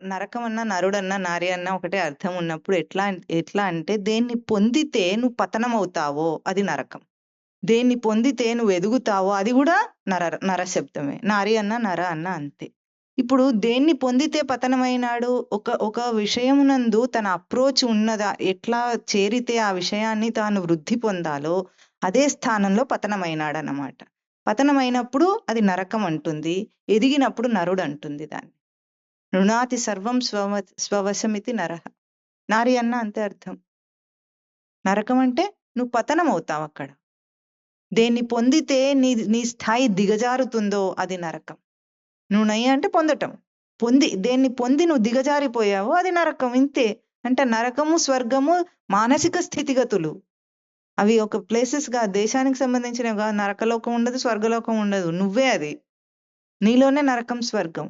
నరకం అన్న నరుడన్న నారి అన్న ఒకటే అర్థం ఉన్నప్పుడు ఎట్లా ఎట్లా అంటే దేన్ని పొందితే నువ్వు పతనం అవుతావో అది నరకం. దేన్ని పొందితే నువ్వు ఎదుగుతావో అది కూడా నర నర శబ్దమే. నారి అన్న నర అన్న అంతే. ఇప్పుడు దేన్ని పొందితే పతనమైనాడు? ఒక ఒక విషయమునందు తన అప్రోచ్ ఉన్నదా ఎట్లా చేరితే ఆ విషయాన్ని తాను వృద్ధి పొందాలో అదే స్థానంలో పతనమైనాడన్నమాట. పతనమైనప్పుడు అది నరకం అంటుంది. ఎదిగినప్పుడు నరుడు అంటుంది దాన్ని. నృణాతి సర్వం స్వవ స్వవశమితి నరహ నారి అన్న అంతే అర్థం. నరకం అంటే నువ్వు పతనం అవుతావు అక్కడ దేన్ని పొందితే నీ నీ స్థాయి దిగజారుతుందో అది నరకం. నువ్వు నయ్య అంటే పొందటం. పొంది దేన్ని పొంది నువ్వు దిగజారిపోయావో అది నరకం ఇంతే. అంటే నరకము, స్వర్గము మానసిక స్థితిగతులు. అవి ఒక ప్లేసెస్‌గా దేశానికి సంబంధించిన నరకలోకం ఉండదు, స్వర్గలోకం ఉండదు. నువ్వే అది. నీలోనే నరకం, స్వర్గం.